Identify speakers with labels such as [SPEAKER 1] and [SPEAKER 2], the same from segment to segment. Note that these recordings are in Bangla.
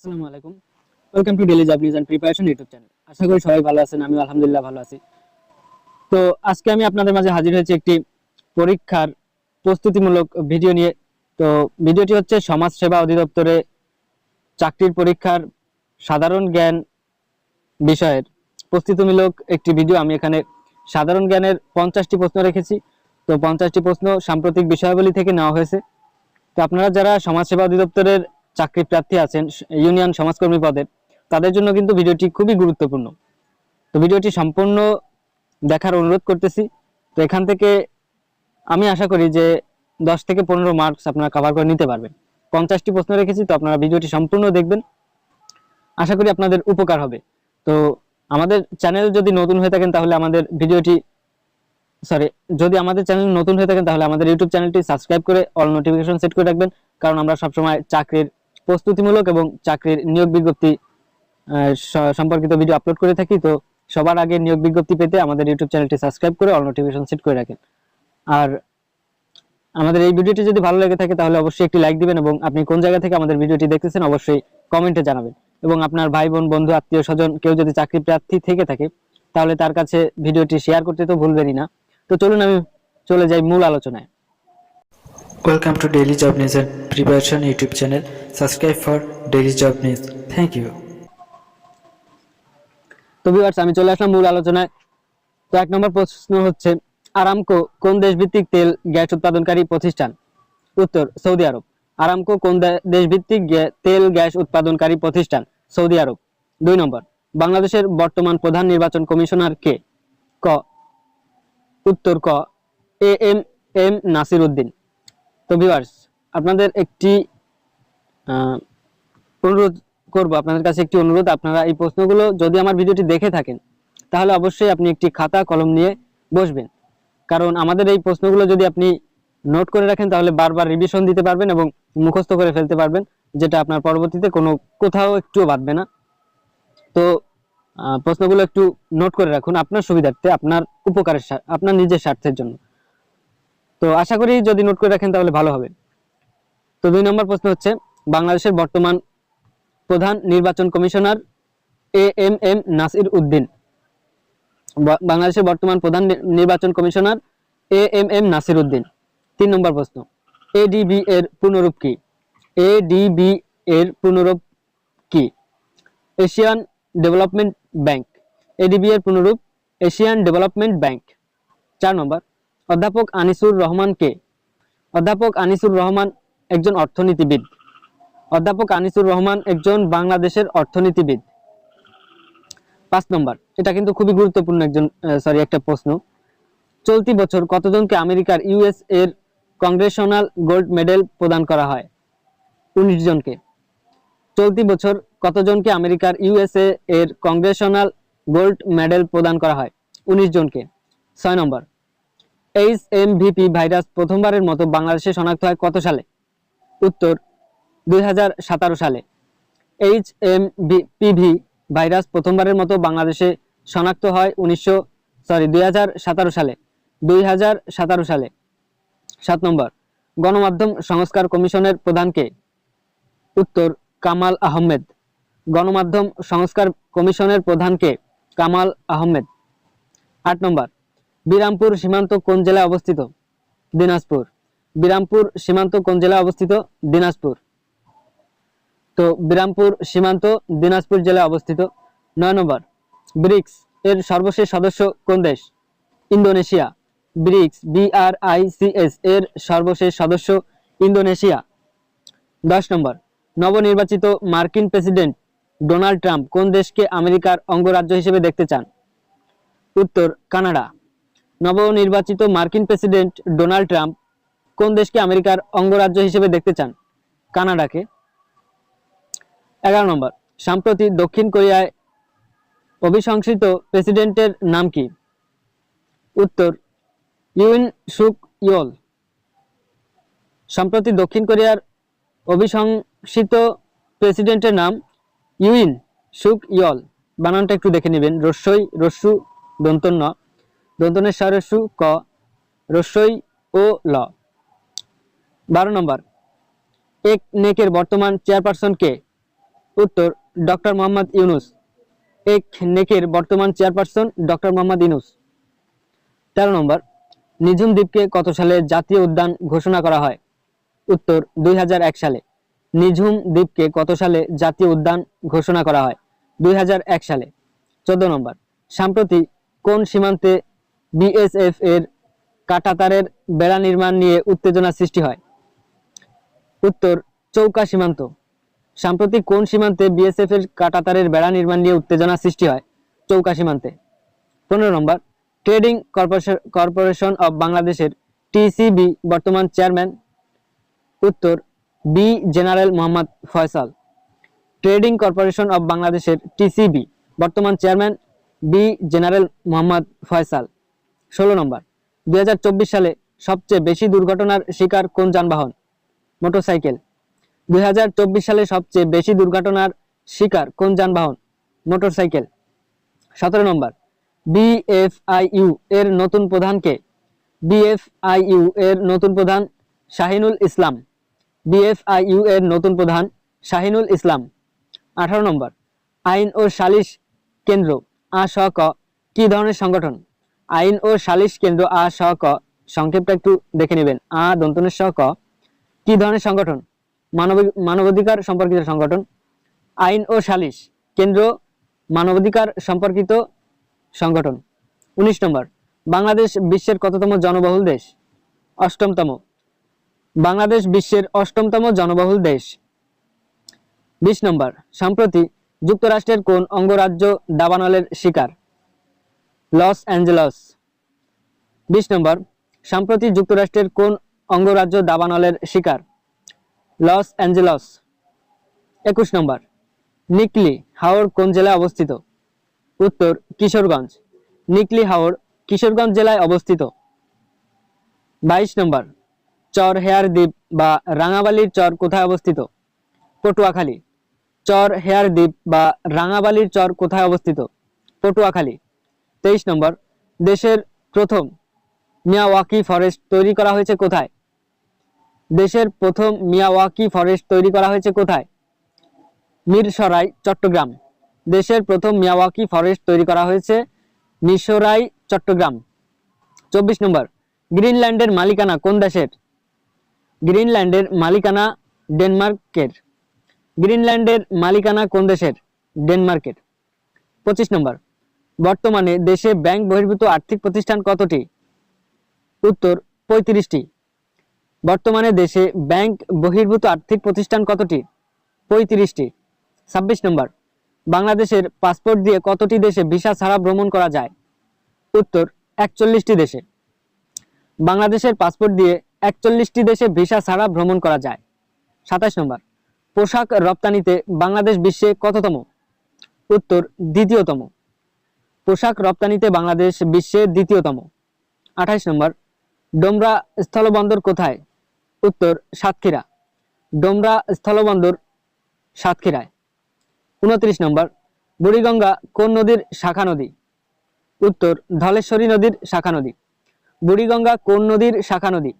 [SPEAKER 1] আসসালামু আলাইকুম। Welcome to daily job news and preparation YouTube channel আশা করি সবাই ভালো আছেন আমি আলহামদুলিল্লাহ ভালো আছি। তো আজকে আমি আপনাদের মাঝে হাজির হয়েছি একটি পরীক্ষার প্রস্তুতিমূলক ভিডিও নিয়ে। তো ভিডিওটি হচ্ছে সমাজ সেবা অধিদপ্তরে চাকরির পরীক্ষার সাধারণ জ্ঞান বিষয়ের প্রস্তুতিমূলক একটি ভিডিও আমি এখানে সাধারণ জ্ঞানের পঞ্চাশটি প্রশ্ন রেখেছি। তো পঞ্চাশটি প্রশ্ন সাম্প্রতিক বিষয়াবলী থেকে নেওয়া হয়েছে। তো আপনারা যারা সমাজসেবা অধিদপ্তরের চাকরি প্রার্থী আছেন ইউনিয়ন সমাজকর্মী পদের তাদের জন্য কিন্তু ভিডিওটি খুবই গুরুত্বপূর্ণ। তো ভিডিওটি সম্পূর্ণ দেখার অনুরোধ করতেছি। তো এখান থেকে আমি আশা করি যে দশ থেকে পনেরো মার্কস আপনারা কভার করে নিতে পারবেন। পঞ্চাশটি প্রশ্ন রেখেছি, তো আপনারা ভিডিওটি সম্পূর্ণ দেখবেন। আশা করি আপনাদের উপকার হবে। তো আমাদের চ্যানেল যদি নতুন হয়ে থাকেন, তাহলে আমাদের ভিডিওটি সরি যদি আমাদের চ্যানেল নতুন হয়ে থাকেন, তাহলে আমাদের ইউটিউব চ্যানেলটি সাবস্ক্রাইব করে অল নোটিফিকেশন সেট করে রাখবেন। কারণ আমরা সবসময় চাকরির প্রস্তুতিমূলক এবং চাকরির নিয়োগ বিজ্ঞপ্তি সম্পর্কিত ভিডিও আপলোড করে থাকি, তো সবার আগে নিয়োগ বিজ্ঞপ্তি পেতে আমাদের ইউটিউব চ্যানেলটি সাবস্ক্রাইব করে অল নোটিফিকেশন সেট করে রাখেন। আর আমাদের এই ভিডিওটি যদি ভালো লেগে থাকে, তাহলে অবশ্যই একটি লাইক দিবেন এবং আপনি কোন জায়গা থেকে আমাদের ভিডিওটি দেখতেছেন অবশ্যই কমেন্টে জানাবেন। এবং আপনার ভাই, বোন, বন্ধু, আত্মীয়, স্বজন কেউ যদি চাকরি প্রার্থী থেকে থাকে, তাহলে তার কাছে ভিডিওটি শেয়ার করতে তো ভুলবেনই না। তো চলুন আমি চলে যাই মূল আলোচনায়।
[SPEAKER 2] Welcome to Daily Job News and Preparation YouTube channel. Subscribe for Daily Job News. Thank you.
[SPEAKER 1] তো ভিউয়ার্স আমি চলে আসলাম মূল আলোচনায়। তো এক নম্বর প্রশ্ন হচ্ছে, আরামকো কোন দেশভিত্তিক তেল গ্যাস উৎপাদনকারী প্রতিষ্ঠান? উত্তর, সৌদি আরব। আরামকো কোন দেশভিত্তিক তেল গ্যাস উৎপাদনকারী প্রতিষ্ঠান? সৌদি আরব। দুই নম্বর, বাংলাদেশের বর্তমান প্রধান নির্বাচন কমিশনার কে? ক। উত্তর, ক। A M M Nasir Uddin. তো ভিউয়ার্স আপনাদের একটি অনুরোধ করব, আপনাদের কাছে একটি অনুরোধ, আপনারা এই প্রশ্নগুলো যদি আমার ভিডিওটি দেখে থাকেন, তাহলে অবশ্যই আপনি একটি খাতা, কলম নিয়ে বসবেন। কারণ আমাদের এই প্রশ্নগুলো যদি আপনি নোট করে রাখেন, তাহলে বারবার রিভিশন দিতে পারবেন এবং মুখস্থ করে ফেলতে পারবেন, যেটা আপনার পরবর্তীতে কোনো কোথাও একটুও বাঁধবে না। তো প্রশ্নগুলো একটু নোট করে রাখুন, আপনার সুবিধার্থে, আপনার উপকারের আপনার নিজের স্বার্থের জন্য। তো আশা করি যদি নোট করে রাখেন তাহলে ভালো হবে। তো দুই নম্বর প্রশ্ন হচ্ছে, বাংলাদেশের বর্তমান প্রধান নির্বাচন commissioner A M M Nasir Uddin. বাংলাদেশের বর্তমান প্রধান নির্বাচন commissioner A M M Nasir Uddin. তিন নম্বর প্রশ্ন এডিবি এর পূর্ণরূপ কি? এডিবি এর পুনরূপ কি? Asian development bank. এডিবি এর পূর্ণরূপ এশিয়ান ডেভেলপমেন্ট ব্যাংক। চার নম্বর অধ্যাপক আনিসুর রহমান কে অধ্যাপক আনিসুর রহমান একজন অর্থনীতিবিদ। অধ্যাপক আনিসুর রহমান একজন বাংলাদেশের অর্থনীতিবিদ। পাঁচ নম্বর, এটা কিন্তু খুবই গুরুত্বপূর্ণ একজন সরি একটা প্রশ্ন। চলতি বছর কতজনকে আমেরিকার ইউএস এর কংগ্রেশনাল গোল্ড মেডেল প্রদান করা হয়? উনিশ জনকে। চলতি বছর কতজনকে আমেরিকার ইউএসএ এর কংগ্রেশনাল গোল্ড মেডেল প্রদান করা হয়? উনিশ জনকে। ছয় নম্বর এইচ এম ভিপি ভাইরাস প্রথমবারের মতো বাংলাদেশে শনাক্ত হয় কত সালে? উত্তর, দুই সালে। এইচ এম পিভি ভাইরাস প্রথমবারের মতো বাংলাদেশে শনাক্ত হয় উনিশশো সরি দুই হাজার সতেরো সালে, দুই সালে। সাত নম্বর, গণমাধ্যম সংস্কার কমিশনের প্রধানকে উত্তর, কামাল আহমেদ। গণমাধ্যম সংস্কার কমিশনের প্রধানকে কামাল আহমেদ। আট নম্বর বিরামপুর সীমান্ত কোন জেলায় অবস্থিত? দিনাজপুর। বিরামপুর সীমান্ত কোন জেলায় অবস্থিত? দিনাজপুর। তো বিরামপুর সীমান্ত দিনাজপুর জেলায় অবস্থিত। নয় নম্বর, ব্রিক্স এর সর্বশেষ সদস্য কোন দেশ? ইন্দোনেশিয়া। ব্রিক্স বিআরআইসিএস এর সর্বশেষ সদস্য ইন্দোনেশিয়া। দশ নম্বর, নবনির্বাচিত মার্কিন প্রেসিডেন্ট ডোনাল্ড ট্রাম্প কোন দেশকে আমেরিকার অঙ্গরাজ্য হিসেবে দেখতে চান? উত্তর, কানাডা। নবনির্বাচিত মার্কিন প্রেসিডেন্ট ডোনাল্ড ট্রাম্প কোন দেশকে আমেরিকার অঙ্গরাজ্য হিসেবে দেখতে চান? কানাডাকে। এগারো নম্বর, সম্প্রতি দক্ষিণ কোরিয়ায় অভিশংসিত প্রেসিডেন্টের নাম কি? উত্তর ইউন সুক ইয়ল। সম্প্রতি দক্ষিণ কোরিয়ার অভিশংসিত প্রেসিডেন্টের নাম ইউইন সুক ইয়ল। বানানটা একটু দেখে নেবেন। রস্যই রস্যু দন্তন্য। দন্তনের স্বরস্যু ক, রস্যই ও ল। বারো নম্বর। এক নেকের বর্তমান চেয়ারপারসন কে? উত্তর, ডক্টর মোহাম্মদ ইউনুস। এক নেকের বর্তমান চেয়ারপারসন, ডক্টর মোহাম্মদ ইউনুস। তেরো নম্বর। নিঝুম দ্বীপকে কত সালে জাতীয় উদ্যান ঘোষণা করা হয়? উত্তর, দুই হাজার এক সালে। নিঝুম দ্বীপকে কত সালে জাতীয় উদ্যান ঘোষণা করা হয়? দুই হাজার এক সালে। চোদ্দ নম্বর। সাম্প্রতি কোন সীমান্তে বিএসএফ এর কাটাতারের বেড়া নির্মাণ নিয়ে উত্তেজনা সৃষ্টি হয়। উত্তর, চৌকা সীমান্ত। সাম্প্রতিক কোন সীমান্তে বিএসএফ এর কাটাতারের বেড়া নির্মাণ নিয়ে উত্তেজনা সৃষ্টি হয়? চৌকা সীমান্তে। পনেরো নম্বর, ট্রেডিং কর্পোরেশন অব বাংলাদেশের টিসিবি বর্তমান চেয়ারম্যান। উত্তর B general Mohammad Faisal. Trading corporation of বাংলাদেশের টিসিবি বর্তমান chairman B general Mohammad Faisal. ষোলো নম্বর। দুই হাজার চব্বিশ সালে সবচেয়ে বেশি দুর্ঘটনার শিকার কোন যানবাহন? মোটরসাইকেল। দুই হাজার চব্বিশ সালে সবচেয়ে বেশি দুর্ঘটনার শিকার কোন যানবাহন? মোটরসাইকেল। সতেরো নম্বর। বিএফআইইউ এর নতুন প্রধানকে বিএফআইইউ এর নতুন প্রধান শাহিনুল ইসলাম। বিএফআইইউ এর নতুন প্রধান শাহিনুল ইসলাম। আঠারো নম্বর। আইন ও সালিশ কেন্দ্র। আ, স, ক, কি ধরনের সংগঠন? আইন ও সালিশ কেন্দ্র আ, স, ক। সংক্ষেপটা একটু দেখে নেবেন। আ, দন্তনের স, ক। কি ধরনের সংগঠন? মানবিক, মানবাধিকার সম্পর্কিত সংগঠন। আইন ও সালিশ কেন্দ্র মানবাধিকার সম্পর্কিত সংগঠন। উনিশ নম্বর। বাংলাদেশ বিশ্বের কততম জনবহুল দেশ? অষ্টমতম। বাংলাদেশ বিশ্বের অষ্টমতম জনবহুল দেশ। বিশ নম্বর। সম্প্রতি যুক্তরাষ্ট্রের কোন অঙ্গরাজ্য দাবানলের শিকার? Los Angeles. বিশ নম্বর, সম্প্রতি যুক্তরাষ্ট্রের কোন অঙ্গরাজ্য দাবানলের শিকার? Los Angeles. একুশ নম্বর, নিকলি হাওড় কোন জেলায় অবস্থিত? উত্তর, কিশোরগঞ্জ। নিকলি হাওড় কিশোরগঞ্জ জেলায় অবস্থিত। বাইশ নম্বর, চর হেয়ার দ্বীপ বা রাঙাবালির চর কোথায় অবস্থিত? পটুয়াখালী। চর হেয়ার দ্বীপ বা রাঙাবালির চর কোথায় অবস্থিত? পটুয়াখালী। তেইশ নম্বর, দেশের প্রথম মিয়াওয়াকি ফরেস্ট তৈরি করা হয়েছে কোথায়? দেশের প্রথম মিয়াওয়াকি ফরেস্ট তৈরি করা হয়েছে কোথায়? মিরসরাই, চট্টগ্রাম। দেশের প্রথম মিয়াওয়াকি ফরেস্ট তৈরি করা হয়েছে মিশরাই চট্টগ্রাম। চব্বিশ নম্বর, গ্রিনল্যান্ডের মালিকানা কোন দেশের? গ্রিনল্যান্ডের মালিকানা ডেনমার্কের। গ্রিনল্যান্ডের মালিকানা কোন দেশের? ডেনমার্কের। পঁচিশ নম্বর বর্তমানে দেশে ব্যাংক বহির্ভূত আর্থিক প্রতিষ্ঠান কতটি? উত্তর, পঁয়ত্রিশটি। বর্তমানে দেশে ব্যাংক বহির্ভূত আর্থিক প্রতিষ্ঠান কতটি? পঁয়ত্রিশটি। ছাব্বিশ নম্বর, বাংলাদেশের পাসপোর্ট দিয়ে কতটি দেশে ভিসা ছাড়া ভ্রমণ করা যায়? উত্তর, একচল্লিশটি দেশে। বাংলাদেশের পাসপোর্ট দিয়ে একচল্লিশটি দেশে ভিসা ছাড়া ভ্রমণ করা যায়। সাতাশ নম্বর, পোশাক রপ্তানিতে বাংলাদেশ বিশ্বে কততম? উত্তর, দ্বিতীয়তম। পোশাক রপ্তানিতে বাংলাদেশ বিশ্বে দ্বিতীয়তম। আঠাইশ নম্বর, ডোমরা স্থলবন্দর কোথায়? উত্তর, সাতক্ষীরা। ডোমরা স্থলবন্দর, সাতক্ষীরায়। উনত্রিশ নম্বর, বুড়িগঙ্গা কোন নদীর শাখা নদী? উত্তর, ধলেশ্বরী নদীর শাখা নদী। বুড়িগঙ্গা কোন নদীর শাখা নদী?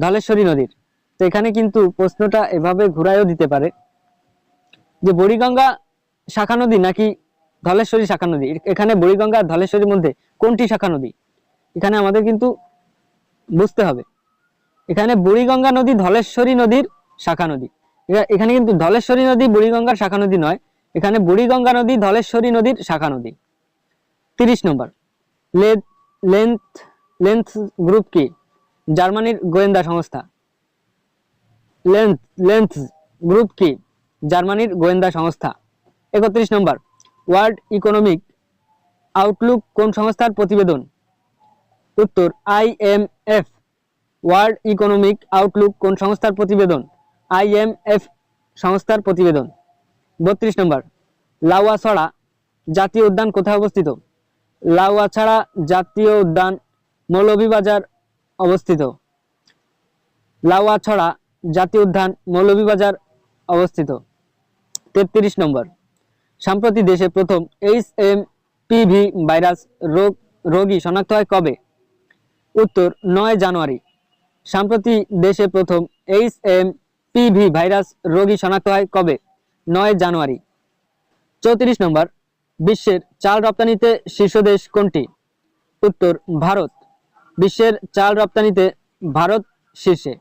[SPEAKER 1] ধলেশ্বরী নদীর। তো এখানে কিন্তু প্রশ্নটা এভাবে ঘুরাইও দিতে পারে। যে বুড়িগঙ্গা শাখা নদী নাকি ধলেশ্বরী শাখা নদী। এখানে বুড়িগঙ্গা আর ধলেশ্বরীর মধ্যে কোনটি শাখা নদী? এখানে আমাদের কিন্তু বুঝতে হবে। এখানে বুড়িগঙ্গা নদী ধলেশ্বরী নদীর শাখা নদী। এখানে কিন্তু ধলেশ্বরী নদী বুড়িগঙ্গার শাখা নদী নয়, এখানে বুড়িগঙ্গা নদী ধলেশ্বরী নদীর শাখা নদী। তিরিশ নম্বর। লেন্থ লেন্থ গ্রুপ কি? জার্মানির গোয়েন্দা সংস্থা। লেন্থ লেন্থ গ্রুপ কি? জার্মানির গোয়েন্দা সংস্থা। একত্রিশ নম্বর। ওয়ার্ল্ড ইকোনমিক আউটলুক কোন সংস্থার প্রতিবেদন? উত্তর আইএমএফ ওয়ার্ল্ড ইকোনমিক আউটলুক কোন সংস্থার প্রতিবেদন? আইএমএফ সংস্থার প্রতিবেদন। বত্রিশ নম্বর লাউয়াছড়া জাতীয় উদ্যান কোথায় অবস্থিত? লাউয়াছড়া জাতীয় উদ্যান মৌলভীবাজার অবস্থিত। লাউয়াছড়া জাতীয় উদ্যান মৌলভীবাজার অবস্থিত। তেত্রিশ নম্বর সম্প্রতি দেশে প্রথম এইচ এম পিভি ভাইরাস রোগ, রোগী শনাক্ত হয় কবে? উত্তর, নয় জানুয়ারি। সম্প্রতি দেশে প্রথম এইচ এম পিভি ভাইরাস রোগী শনাক্ত হয় কবে? নয় জানুয়ারি। চৌত্রিশ নম্বর, বিশ্বের চাল রপ্তানিতে শীর্ষ দেশ কোনটি? উত্তর, ভারত। বিশ্বের চাল রপ্তানিতে ভারত শীর্ষে।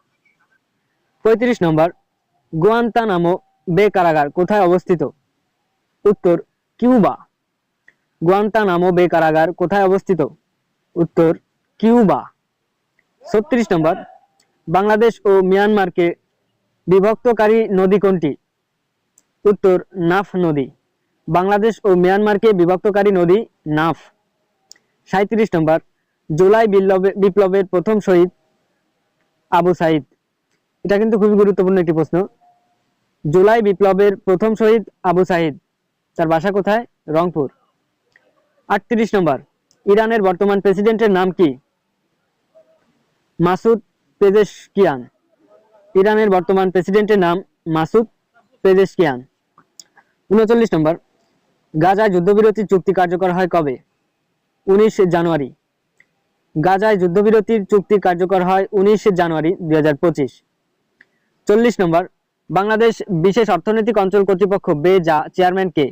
[SPEAKER 1] পঁয়ত্রিশ নম্বর গোয়ান্তা গুয়ান্তানামো বে কারাগার কোথায় অবস্থিত? উত্তর, কিউবা। গুয়ান্তানামো বে কারাগার কোথায় অবস্থিত? উত্তর, কিউবা। ছত্রিশ নম্বর, বাংলাদেশ ও মিয়ানমারকে বিভক্তকারী নদী কোনটি? উত্তর, নাফ নদী। বাংলাদেশ ও মিয়ানমারকে বিভক্তকারী নদী নাফ। সাঁত্রিশ নম্বর, জুলাই বিপ্লবে- বিপ্লবের প্রথম শহীদ আবু সাইদ। এটা কিন্তু খুবই গুরুত্বপূর্ণ একটি প্রশ্ন। জুলাই বিপ্লবের প্রথম শহীদ আবু সাইদ। তার বাসা কোথায়? রংপুর। আটত্রিশ নম্বর, ইরানের বর্তমান প্রেসিডেন্টের নাম কি? Masoud Pezeshkian. ইরানের বর্তমান প্রেসিডেন্টের নাম মাসুদ পেজেশকিয়ান। উনচল্লিশ নম্বর, গাজায় যুদ্ধবিরতি চুক্তি কার্যকর হয় কবে? উনিশ জানুয়ারি। গাজায় যুদ্ধবিরতির চুক্তি কার্যকর হয় উনিশ জানুয়ারি দুই হাজার পঁচিশ। চল্লিশ নম্বর, বাংলাদেশ বিশেষ অর্থনৈতিক অঞ্চল কর্তৃপক্ষ বে যা চেয়ারম্যান কে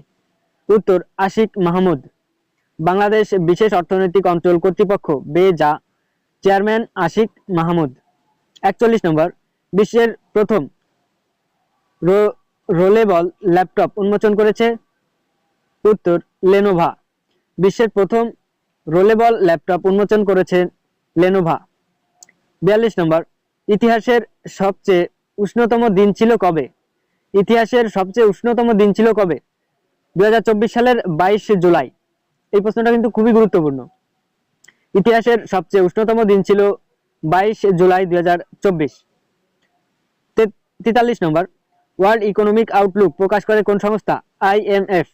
[SPEAKER 1] উত্তর, আশিক মাহমুদ। বাংলাদেশ বিশেষ অর্থনৈতিক অঞ্চল কর্তৃপক্ষ বে যা চেয়ারম্যান আশিক মাহমুদ। একচল্লিশ নম্বর, বিশ্বের প্রথম রোলেবল ল্যাপটপ উন্মোচন করেছে। উত্তর, লেনোভা। বিশ্বের প্রথম রোলেবল ল্যাপটপ উন্মোচন করেছে লেনোভা। বিয়াল্লিশ নম্বর, ইতিহাসের সবচেয়ে উষ্ণতম দিন ছিল কবে? ইতিহাসের সবচেয়ে উষ্ণতম দিন ছিল কবে? দুই হাজার চব্বিশ সালের বাইশে জুলাই। এই প্রশ্নটা কিন্তু খুবই গুরুত্বপূর্ণ। ইতিহাসের সবচেয়ে উষ্ণতম দিন ছিল বাইশ জুলাই দুই হাজার চব্বিশ। তেতাল্লিশ নম্বর ওয়ার্ল্ড ইকোনমিক আউটলুক প্রকাশ করে কোন সংস্থা? আইএমএফ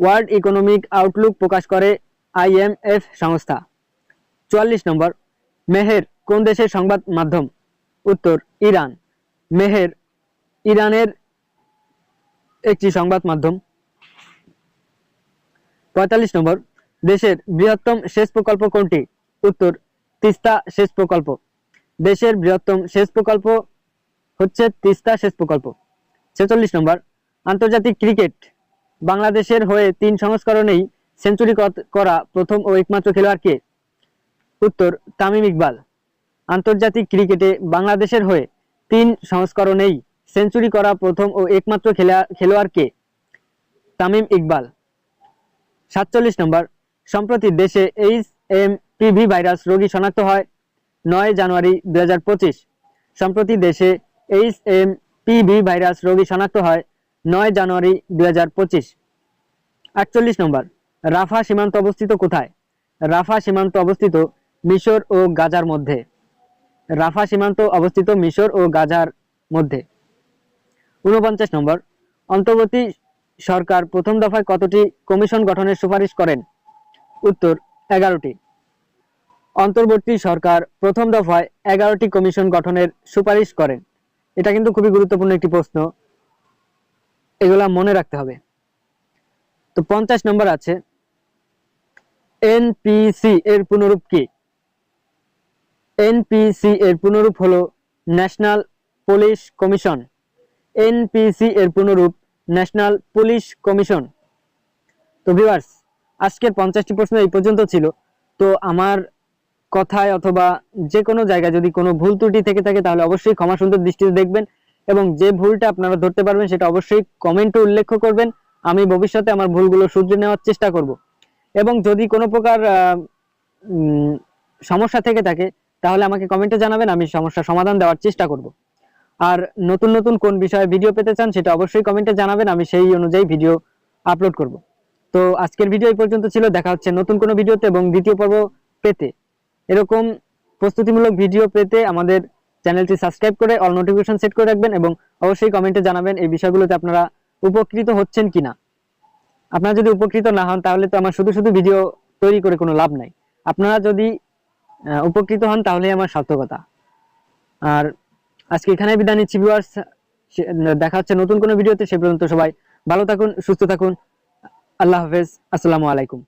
[SPEAKER 1] ওয়ার্ল্ড ইকোনমিক আউটলুক প্রকাশ করে আইএমএফ সংস্থা। চুয়াল্লিশ নম্বর, মেহের কোন দেশের সংবাদ মাধ্যম? উত্তর, ইরান। মেহের ইরানের একটি সংবাদ মাধ্যম। পঁয়তাল্লিশ নম্বর। দেশের বৃহত্তম সেচ প্রকল্প কোনটি? উত্তর, তিস্তা সেচ প্রকল্প। দেশের বৃহত্তম সেচ প্রকল্প হচ্ছে তিস্তা সেচ প্রকল্প। ছেচল্লিশ নম্বর, আন্তর্জাতিক ক্রিকেট। বাংলাদেশের হয়ে তিন সংস্করণেই সেঞ্চুরি করা প্রথম ও একমাত্র খেলোয়াড় কে? উত্তর, তামিম ইকবাল। আন্তর্জাতিক ক্রিকেটে বাংলাদেশের হয়ে তিন সংস্করণেই সেঞ্চুরি করা প্রথম ও একমাত্র খেলা- খেলোয়াড় কে? তামিম ইকবাল। সাতচল্লিশ নম্বর, সম্প্রতি দেশে এইচ এম পিভি ভাইরাস রোগী শনাক্ত হয় নয় জানুয়ারি দু হাজার পঁচিশ। সম্প্রতি দেশে এইচ এম পিভি ভাইরাস রোগী শনাক্ত হয় নয় জানুয়ারি দুই আটচল্লিশ নম্বর, রাফা সীমান্ত অবস্থিত কোথায়? রাফা সীমান্ত অবস্থিত মিশর ও গাজার মধ্যে। রাফা সীমান্ত অবস্থিত মিশর ও গাজার মধ্যে। উনপঞ্চাশ নম্বর, অন্তর্বর্তী সরকার প্রথম দফায় কতটি কমিশন গঠনের সুপারিশ করেন? উত্তর, এগারোটি। অন্তর্বর্তী সরকার প্রথম দফায় এগারোটি কমিশন গঠনের সুপারিশ করেন। এটা কিন্তু খুবই গুরুত্বপূর্ণ একটি প্রশ্ন। এগুলা মনে রাখতে হবে। তো পঞ্চাশ নম্বর আছে, এনপিসি এর পুনরূপ কি? এনপিসি এর পুনরূপ হলো ন্যাশনাল পুলিশ কমিশন। এনপিসি এর পুনরূপ ন্যাশনাল পুলিশ কমিশন। তো ভিউয়ার্স, আজকের পঞ্চাশটি প্রশ্ন এই পর্যন্ত ছিল। তো আমার কথায় অথবা যে কোনো জায়গায় যদি কোনো ভুল ত্রুটি থেকে থাকে, তাহলে অবশ্যই ক্ষমা সুন্দর দৃষ্টিতে দেখবেন এবং যে ভুলটা আপনারা ধরতে পারবেন, সেটা অবশ্যই কমেন্টে উল্লেখ করবেন। আমি ভবিষ্যতে আমার ভুলগুলো শুধরে নেওয়ার চেষ্টা করব। এবং যদি কোনো প্রকার সমস্যা থেকে থাকে, তাহলে আমাকে কমেন্টে জানাবেন, আমি সমস্যার সমাধান দেওয়ার চেষ্টা করব। আর নতুন নতুন কোন বিষয়ে ভিডিও পেতে চান সেটা অবশ্যই কমেন্টে জানাবেন, আমি সেই অনুযায়ী ভিডিও আপলোড করব। তো আজকের ভিডিও এই পর্যন্ত ছিল, দেখা হচ্ছে নতুন কোনো ভিডিওতে এবং দ্বিতীয় পর্ব পেতে। এরকম প্রস্তুতিমূলক ভিডিও পেতে আমাদের চ্যানেলটি সাবস্ক্রাইব করে অল নোটিফিকেশন সেট করে রাখবেন এবং অবশ্যই কমেন্টে জানাবেন এই বিষয়গুলোতে আপনারা উপকৃত হচ্ছেন কিনা। আপনারা যদি উপকৃত না হন, তাহলে তো আমার শুধু শুধু ভিডিও তৈরি করে কোনো লাভ নাই। আপনারা যদি উপকৃত হন, তাহলেই আমার সার্থকতা। আর আজকে এখানে বিদায় নিচ্ছি ভিউয়ার্স দেখা হচ্ছে নতুন কোনো ভিডিওতে, সে পর্যন্ত সবাই ভালো থাকুন, সুস্থ থাকুন। আল্লাহ হাফেজ। আসসালামু আলাইকুম।